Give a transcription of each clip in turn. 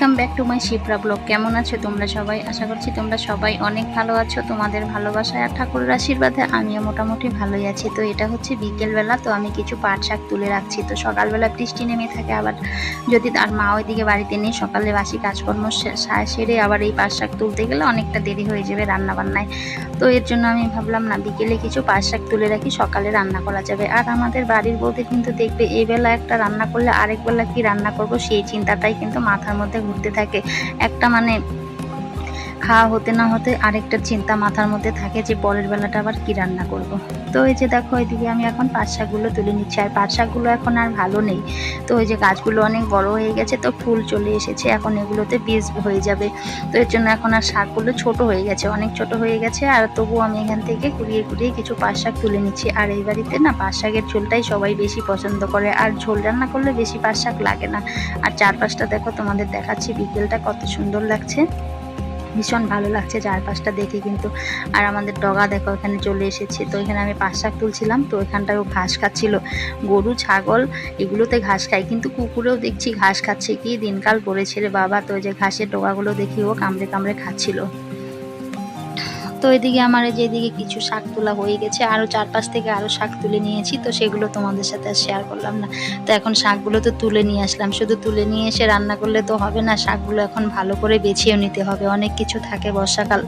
Welcome back to my Shipra blog কেমন আছো তোমরা সবাই? আশা করছি তোমরা সবাই অনেক ভালো আছো। তোমাদের ভালোবাসায় আর ঠাকুরের আশীর্বাদে আমিও মোটামুটি ভালোই আছি। তো এটা হচ্ছে বিকেলবেলা, তো আমি কিছু পাট শাক তুলে রাখছি। তো সকালবেলা বৃষ্টি নেমে থাকে, আবার যদি আর মা ওইদিকে বাড়িতে নেই, সকালে বাসি কাজকর্ম সেরে আবার এই পাট শাক তুলতে গেলে অনেকটা দেরি হয়ে যাবে রান্না বান্নায় তো এর জন্য আমি ভাবলাম, না, বিকেলে কিছু পাট শাক তুলে রাখি, সকালে রান্না করা যাবে। আর আমাদের বাড়ির বৌদি কিন্তু দেখবে এই বেলা একটা রান্না করলে আরেক বেলা কি রান্না করব সেই চিন্তাটাই কিন্তু মাথার মধ্যে ঘুরতে থাকে। একটা মানে খাওয়া হতে না হতে আরেকটা চিন্তা মাথার মধ্যে থাকে যে পরের বেলাটা আবার কি রান্না করব। তো এই যে দেখো, এদিকে আমি এখন পাট শাকগুলো তুলে নিচ্ছি। আর পাট শাকগুলো এখন আর ভালো নেই। তো ওই যে গাছগুলো অনেক বড় হয়ে গেছে, তো ফুল চলে এসেছে। এখন এগুলোতে বীজ হয়ে যাবে। তো এর জন্য এখন আর শাকগুলো ছোট হয়ে গেছে, অনেক ছোট হয়ে গেছে। আর তবু আমি এখান থেকে কুড়িয়ে কুড়িয়ে কিছু পাট শাক তুলে নিচ্ছি। আর এই বাড়িতে না পাট শাকের ঝোলটাই সবাই বেশি পছন্দ করে। আর ঝোল রান্না করলে বেশি পাট শাক লাগে না। আর চারপাশটা দেখো, তোমাদের দেখাচ্ছি। বিকেলটা কত সুন্দর লাগছে। ভীষণ ভালো লাগছে চারপাশটা দেখে কিন্তু। আর আমাদের ডগা দেখো, এখানে চলে এসেছে। তো এখানে আমি পাশ শাক তুলছিলাম, তো এখানটাও ঘাস খাচ্ছিল। গরু, ছাগল, এগুলোতে ঘাস খায়। কিন্তু কুকুরেও দেখছি ঘাস খাচ্ছে কি? দিনকাল পড়েছে রে বাবা। তো যে ঘাসের ডগাগুলো দেখি ও কামড়ে কামড়ে খাচ্ছিল। তো এদিকে আমার এই যে এদিকে কিছু শাক তোলা হয়ে গেছে আরও চারপাশ থেকে আরও শাক তুলে নিয়েছি, তো সেগুলো তোমাদের সাথে আর শেয়ার করলাম না। তো এখন শাকগুলো তো তুলে নিয়ে আসলাম, শুধু তুলে নিয়ে এসে রান্না করলে তো হবে না, শাকগুলো এখন ভালো করে বেছেও নিতে হবে, অনেক কিছু থাকে বর্ষাকাল।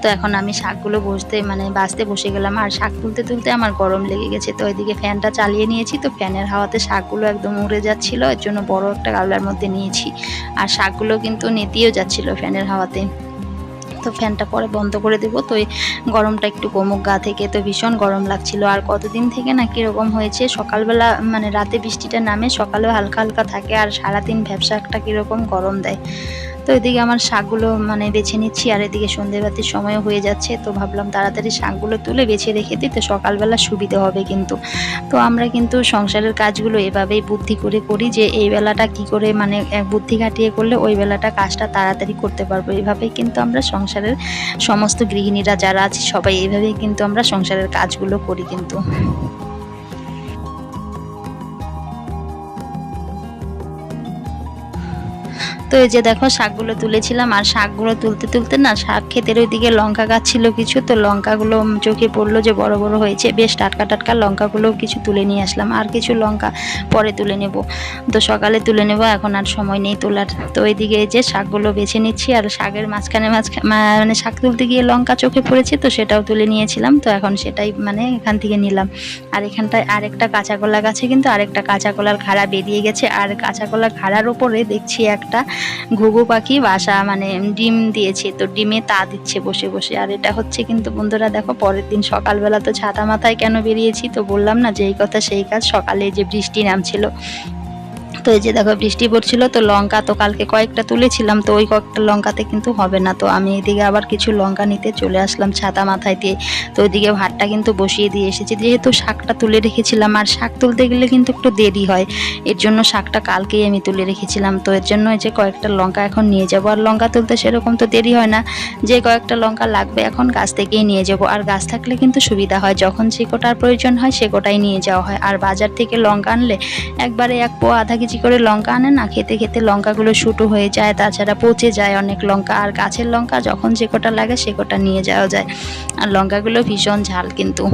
তো এখন আমি শাকগুলো বসতে মানে বাঁচতে বসে গেলাম, আর শাক তুলতে তুলতে আমার গরম লেগে গেছে, তো এদিকে ফ্যানটা চালিয়ে নিয়েছি, তো ফ্যানের হাওয়াতে শাকগুলো একদম উড়ে যাচ্ছিল, এর জন্য বড় একটা গামলার মধ্যে নিয়েছি। আর শাকগুলো কিন্তু নেতিয়েও যাচ্ছিল ফ্যানের হাওয়াতে। তো ফ্যানটা পরে বন্ধ করে দেবো। তো গরমটা একটু কমুক গা থেকে তো ভীষণ গরম লাগছিল। আর কতদিন থেকে না কীরকম হয়েছে? সকালবেলা মানে রাতে বৃষ্টিটা নামে সকালেও হালকা হালকা থাকে আর সারাদিন ব্যবসা একটা কীরকম গরম দেয়। তো এদিকে আমার শাকগুলো মানে বেছে নিচ্ছি, আর এদিকে সন্ধেবাতির সময়ও হয়ে যাচ্ছে, তো ভাবলাম তাড়াতাড়ি শাকগুলো তুলে বেছে রেখে দিই, তো সকালবেলা সুবিধে হবে কিন্তু। তো আমরা কিন্তু সংসারের কাজগুলো এভাবেই বুদ্ধি করে করি যে এই বেলাটা কি করে মানে বুদ্ধি খাটিয়ে করলে ওই বেলাটা কাজটা তাড়াতাড়ি করতে পারব। এইভাবেই কিন্তু আমরা সংসারের সমস্ত গৃহিণীরা যারা আছে, সবাই এইভাবেই কিন্তু আমরা সংসারের কাজগুলো করি কিন্তু। তো এই যে দেখো, শাকগুলো তুলেছিলাম, আর শাকগুলো তুলতে তুলতে না, শাক ক্ষেতের ওইদিকে লঙ্কা গাছ ছিল কিছু, তো লঙ্কাগুলো চোখে পড়ল যে বড় বড় হয়েছে, বেশ টাটকা টাটকা লঙ্কাগুলো কিছু তুলে নিয়ে আসলাম, আর কিছু লঙ্কা পরে তুলে নেব। তো সকালে তুলে নেব, এখন আর সময় নেই তোলার। তো ওইদিকে এই যে শাকগুলো বেছে নিচ্ছি, আর শাকের মাঝখানে মাঝখানে মানে শাক তুলতে গিয়ে লঙ্কা চোখে পড়েছে, তো সেটাও তুলে নিয়েছিলাম, তো এখন সেটাই মানে এখান থেকে নিলাম। আর এখানটায় আরেকটা কাঁচা কলা গাছে কিন্তু আরেকটা কাঁচা কলার খাড়া বেরিয়ে গেছে, আর কাঁচা কলার খাড়ার ওপরে দেখছি একটা ঘুঘু পাখি, বাসা মানে ডিম দিয়েছে, তো ডিমে তা দিচ্ছে বসে বসে। আর এটা হচ্ছে কিন্তু বন্ধুরা দেখো, পরের দিন সকালবেলা তো ছাতা মাথায় কেন বেরিয়েছি? তো বললাম না যেই কথা, সেই কাজ সকালে যে বৃষ্টি নামছিল তো এই যে দেখো, বৃষ্টি পড়ছিল, তো লঙ্কা তো কালকে কয়েকটা তুলেছিলাম, তো ওই কয়েকটা লঙ্কাতে কিন্তু হবে না। তো আমি এদিকে আবার কিছু লঙ্কা নিতে চলে আসলাম ছাতা মাথায় দিয়ে। তো ওইদিকে ভাতটা কিন্তু বসিয়ে দিয়ে এসেছি। যেহেতু শাকটা তুলে রেখেছিলাম, আর শাক তুলতে গেলে কিন্তু একটু দেরি হয়, এর জন্য শাকটা কালকেই আমি তুলে রেখেছিলাম। তো এর জন্য এই যে কয়েকটা লঙ্কা এখন নিয়ে যাব, আর লঙ্কা তুলতে সেরকম তো দেরি হয় না। যে কয়েকটা লঙ্কা লাগবে এখন গাছ থেকেই নিয়ে যাব, আর গাছ থাকলে কিন্তু সুবিধা হয়, যখন যে কোটার প্রয়োজন হয় সে কোটাই নিয়ে যাওয়া হয়। আর বাজার থেকে লঙ্কা আনলে একবারে এক পো আধা কেজি করে লঙ্কা আনে না, খেতে খেতে লঙ্কাগুলো শুটো হয়ে যায়, তাছাড়া পচে যায় অনেক লঙ্কা। আর গাছের লঙ্কা যখন যে কটা লাগে সে কটা নিয়ে যাওয়া যায়। আর লঙ্কাগুলো ভীষণ ঝাল কিন্তু।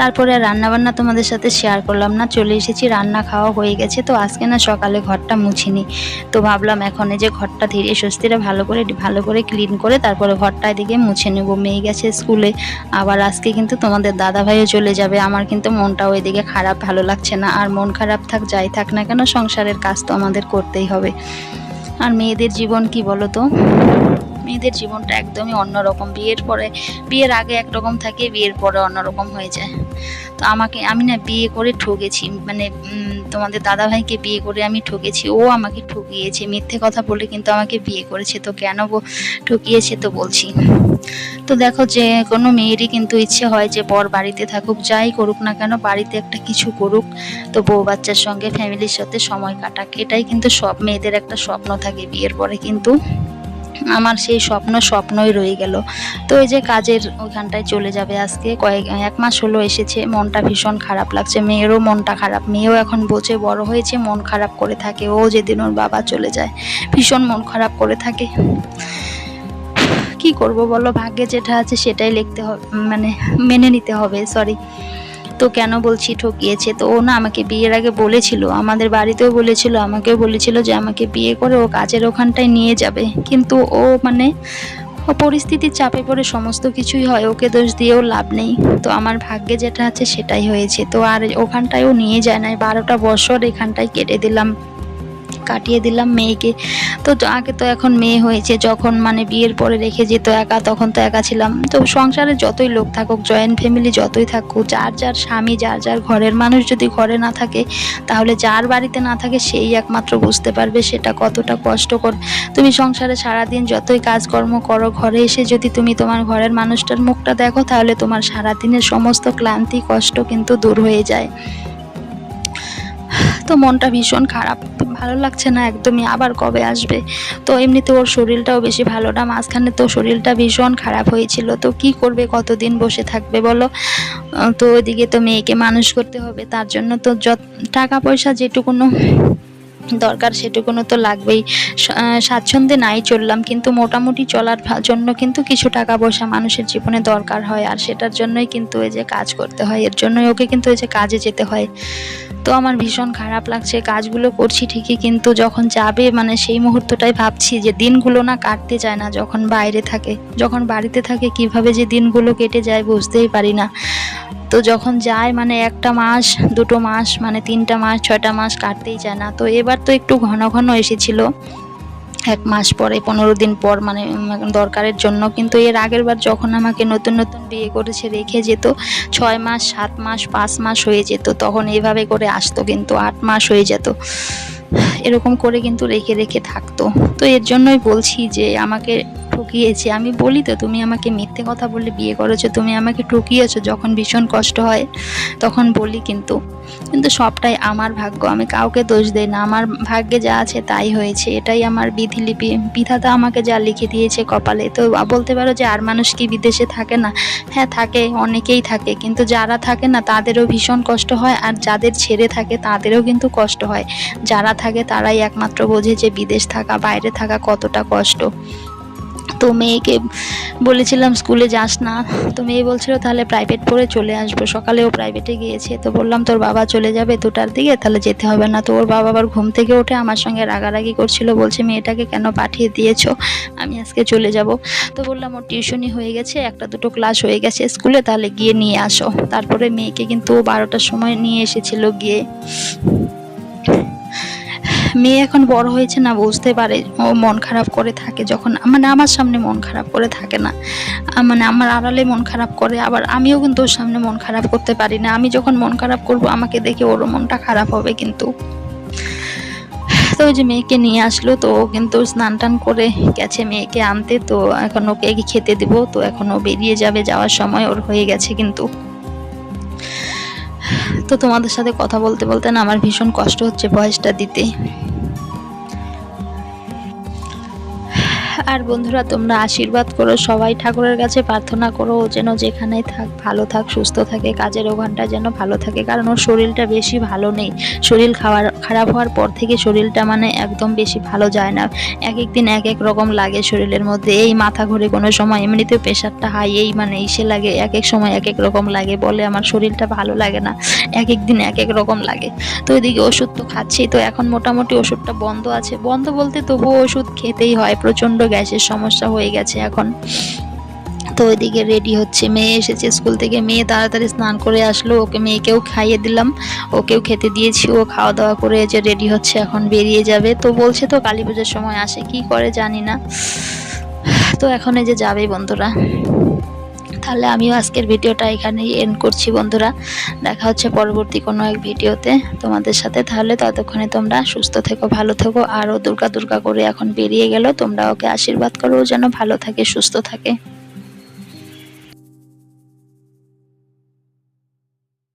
তারপরে আর রান্নাবান্না তোমাদের সাথে শেয়ার করলাম না। চলে এসেছি, রান্না খাওয়া হয়ে গেছে। তো আজকে না সকালে ঘরটা মুছিনি। তো ভাবলাম এখন যে ঘরটা ধীরে স্বস্তিরে ভালো করে ভালো করে ক্লিন করে তারপরে ঘরটা এদিকে মুছে নেব। মেয়ে গেছে স্কুলে আবার আজকে কিন্তু তোমাদের দাদা ভাইও চলে যাবে। আমার কিন্তু মনটাও এদিকে খারাপ, ভালো লাগছে না। আর মন খারাপ থাক, যাই থাক না কেন সংসারের কাজ তো আমাদের করতেই হবে। আর মেয়েদের জীবন কি বলো তো? মেয়েদের জীবনটা একদমই অন্যরকম। বিয়ের পরে, বিয়ের আগে একরকম থাকে, বিয়ের পরে অন্যরকম হয়ে যায়। তো আমাকে, আমি না বিয়ে করে ঠকেছি মানে তোমাদের দাদাভাইকে বিয়ে করে আমি ঠকেছি। ও আমাকে ঠকিয়েছে, মিথ্যে কথা বলে কিন্তু আমাকে বিয়ে করেছে। তো কেন ঠকিয়েছে তো বলছি। তো দেখো যে কোনো মেয়েরই কিন্তু ইচ্ছে হয় যে বর বাড়িতে থাকুক, যাই করুক না কেন, বাড়িতে একটা কিছু করুক। তো বউ বাচ্চার সঙ্গে, ফ্যামিলির সাথে সময় কাটাক। এটাই কিন্তু সব, মেয়েদের একটা স্বপ্ন থাকে বিয়ের পরে কিন্তু। আমার সেই স্বপ্ন স্বপ্নই রয়ে গেল। তো এই যে কাজের ওইখানটায় চলে যাবে আজকে, কয়েক, এক মাস হলো এসেছে, মনটা ভীষণ খারাপ লাগছে, মেয়েরও মনটা খারাপ, মেয়েও এখন বোঝে, বড় হয়েছে, মন খারাপ করে থাকে, ও যেদিন ওর বাবা চলে যায়, ভীষণ মন খারাপ করে থাকে। কি করব বলো, ভাগ্যে যেটা আছে সেটাই লিখতে হবে মানে মেনে নিতে হবে সরি তো কেন বলছি ঠকিয়েছে? তো ও না আমাকে বিয়ের আগে বলেছিল। আমাদের বাড়িতেও বলেছিল, আমাকেও বলেছিল যে আমাকে বিয়ে করে ও কাজের ওখানটায় নিয়ে যাবে। কিন্তু ও মানে পরিস্থিতির চাপে পড়ে সমস্ত কিছুই হয়, ওকে দোষ দিয়েও লাভ নেই। তো আমার ভাগ্যে যেটা আছে সেটাই হয়েছে। তো আর ওখানটায়ও নিয়ে যায় না বারোটা বছর এখানটায় কেটে দিলাম। কাটিয়ে দিলাম মেয়েকে। তো আগে তো এখন মেয়ে হয়েছে, যখন মানে বিয়ের পরে রেখে যেত একা, তখন তো একা ছিলাম। তো সংসারে যতই লোক থাকুক জয়েন্ট ফ্যামিলি যতই থাকুক, যার যার স্বামী, যার যার ঘরের মানুষ যদি ঘরে না থাকে, তাহলে যার বাড়িতে না থাকে, সেই একমাত্র বুঝতে পারবে সেটা কতটা কষ্টকর। তুমি সংসারে সারাদিন যতই কাজকর্ম করো, ঘরে এসে যদি তুমি তোমার ঘরের মানুষটার মুখটা দেখো, তাহলে তোমার সারাদিনের সমস্ত ক্লান্তি, কষ্ট কিন্তু দূর হয়ে যায়। তো মনটা ভীষণ খারাপ। ভালো লাগছে না একদমই, আবার কবে আসবে? তো এমনিতে ওর শরীরটাও বেশি ভালো না, মাঝখানে তো শরীরটা ভীষণ খারাপ হয়েছিল। তো কি করবে, কতদিন বসে থাকবে বলো? তো ওইদিকে তো মেয়েকে মানুষ করতে হবে, তার জন্য তো যত টাকা পয়সা যেটুকুনো দরকার সেটুকুনো তো লাগবেই। স্বাচ্ছন্দ্যে নাই চললাম, কিন্তু মোটামুটি চলার জন্য কিন্তু কিছু টাকা পয়সা মানুষের জীবনে দরকার হয়, আর সেটার জন্যই কিন্তু এই যে কাজ করতে হয়, এর জন্যই ওকে কিন্তু এই যে কাজে যেতে হয়। তো আমার ভীষণ খারাপ লাগছে, কাজগুলো করছি ঠিকই কিন্তু যখন যাবে মানে সেই মুহূর্তটাই ভাবছি যে দিনগুলো না কাটতে চায় না যখন বাইরে থাকে, যখন বাড়িতে থাকে কীভাবে যে দিনগুলো কেটে যায় বুঝতেই পারি না। তো যখন যায় মানে একটা মাস, দুটো মাস মানে তিনটা মাস, ছয়টা মাস কাটতেই চায় না। তো এবার তো একটু ঘন ঘন এসেছিল। এক মাস পরে, পনেরো দিন পর মানে দরকারের জন্য। কিন্তু এর আগের বার যখন আমাকে নতুন নতুন বিয়ে করেছে, রেখে যেত, ছয় মাস, সাত মাস, পাঁচ মাস হয়ে যেত। তখন এইভাবে করে আসতো কিন্তু আট মাস হয়ে যেত। এরকম করে কিন্তু রেখে রেখে থাকতো। তো এর জন্যই বলছি যে, আমাকে ঠকিয়েছে। আমি বলি তো, তুমি আমাকে মিথ্যে কথা বলে বিয়ে করেছ, তুমি আমাকে ঠকিয়েছো যখন ভীষণ কষ্ট হয়, তখন বলি কিন্তু। কিন্তু সবটাই আমার ভাগ্য, আমি কাউকে দোষ দেই না। আমার ভাগ্যে যা আছে তাই হয়েছে, এটাই আমার বিধিলিপি। বিধাতা আমাকে যা লিখে দিয়েছে কপালে। তো বলতে পারো যে আর মানুষ কি বিদেশে থাকে না? হ্যাঁ থাকে, অনেকেই থাকে, কিন্তু যারা থাকে না, তাদেরও ভীষণ কষ্ট হয়, আর যাদের ছেড়ে থাকে, তাদেরও কিন্তু কষ্ট হয়। যারা থাকে, তারাই একমাত্র বোঝে যে বিদেশ থাকা, বাইরে থাকা কতটা কষ্ট। তো মেয়েকে বলেছিলাম, স্কুলে যাস না। তো মেয়ে বলছিল, তাহলে প্রাইভেট পড়ে চলে আসব। সকালে ও প্রাইভেটে গিয়েছে। তো বললাম, তোর বাবা চলে যাবে দুটার দিকে, তাহলে যেতে হবে না। তো ওর বাবা আবার ঘুম থেকে উঠে আমার সঙ্গে রাগারাগি করছিল, বলছে, মেয়েটাকে কেন পাঠিয়ে দিয়েছ? আমি আজকে চলে যাব। তো বললাম, ওর টিউশনই হয়ে গেছে, একটা দুটো ক্লাস হয়ে গেছে স্কুলে, তাহলে গিয়ে নিয়ে আসো। তারপরে মেয়েকে কিন্তু ও বারোটার সময় নিয়ে এসেছিল গিয়ে। মেয়ে এখন বড় হয়েছে না বুঝতে পারে। ও মন খারাপ করে থাকে যখন মানে আমার সামনে মন খারাপ করে থাকে না। মানে আমার আড়ালে মন খারাপ করে, আবার আমিও কিন্তু ওর সামনে মন খারাপ করতে পারি না। আমি যখন মন খারাপ করব, আমাকে দেখে ওরও মনটা খারাপ হবে কিন্তু। তো ওই যে মেয়েকে নিয়ে আসলো, তো ও কিন্তু স্নান টান করে গেছে মেয়েকে আনতে। তো এখন ওকে খেতে দিব। তো এখন ও বেরিয়ে যাবে যাওয়ার সময়, ওর হয়ে গেছে কিন্তু। তো তোমাদের সাথে কথা বলতে বলতে না আমার ভীষণ কষ্ট হচ্ছে ভয়েসটা দিতে। আর বন্ধুরা, তোমরা আশীর্বাদ করো, সবাই ঠাকুরের কাছে প্রার্থনা করো ও যেন যেখানেই থাক, ভালো থাক, সুস্থ থাকে, কাজের ওখানটা যেন ভালো থাকে, কারণ ওর শরীরটা বেশি ভালো নেই। শরীর খাওয়ার, খারাপ হওয়ার পর থেকে শরীরটা মানে একদম বেশি ভালো যায় না। এক এক দিন এক এক রকম লাগে শরীরের মধ্যে। এই মাথা ঘুরে কোনো সময় এমনিতে প্রেশারটা হাই এই মানে ইসে লাগে, এক এক সময় এক এক রকম লাগে বলে আমার শরীরটা ভালো লাগে না। এক এক দিন এক এক রকম লাগে। তো এদিকে ওষুধ তো খাচ্ছি, তো এখন মোটামুটি ওষুধটা বন্ধ আছে। বন্ধ বলতে তবুও ওষুধ খেতেই হয়, প্রচণ্ড গ্যাসের সমস্যা হয়ে গেছে এখন। তো ওইদিকে রেডি হচ্ছে। মেয়ে এসেছে স্কুল থেকে। মেয়ে তাড়াতাড়ি স্নান করে আসলো। ওকে মেয়েকেও খাইয়ে দিলাম। ওকেও খেতে দিয়েছি। ও খাওয়া দাওয়া করে যে রেডি হচ্ছে এখন বেরিয়ে যাবে। তো বলছে তো কালী পুজোর সময় আসে। কি করে জানি না। তো এখন এই যে যাবে বন্ধুরা। তাহলে আমিও আজকের ভিডিওটা এখানেই এন্ড করছি বন্ধুরা। দেখা হচ্ছে পরবর্তী কোনো এক ভিডিওতে তোমাদের সাথে। তাহলে ততক্ষণে তোমরা সুস্থ থেকো, ভালো থেকো। আরও দুর্গা দুর্গা করে এখন বেরিয়ে গেল। তোমরা ওকে আশীর্বাদ করো, যেন ভালো থাকে, সুস্থ থাকে।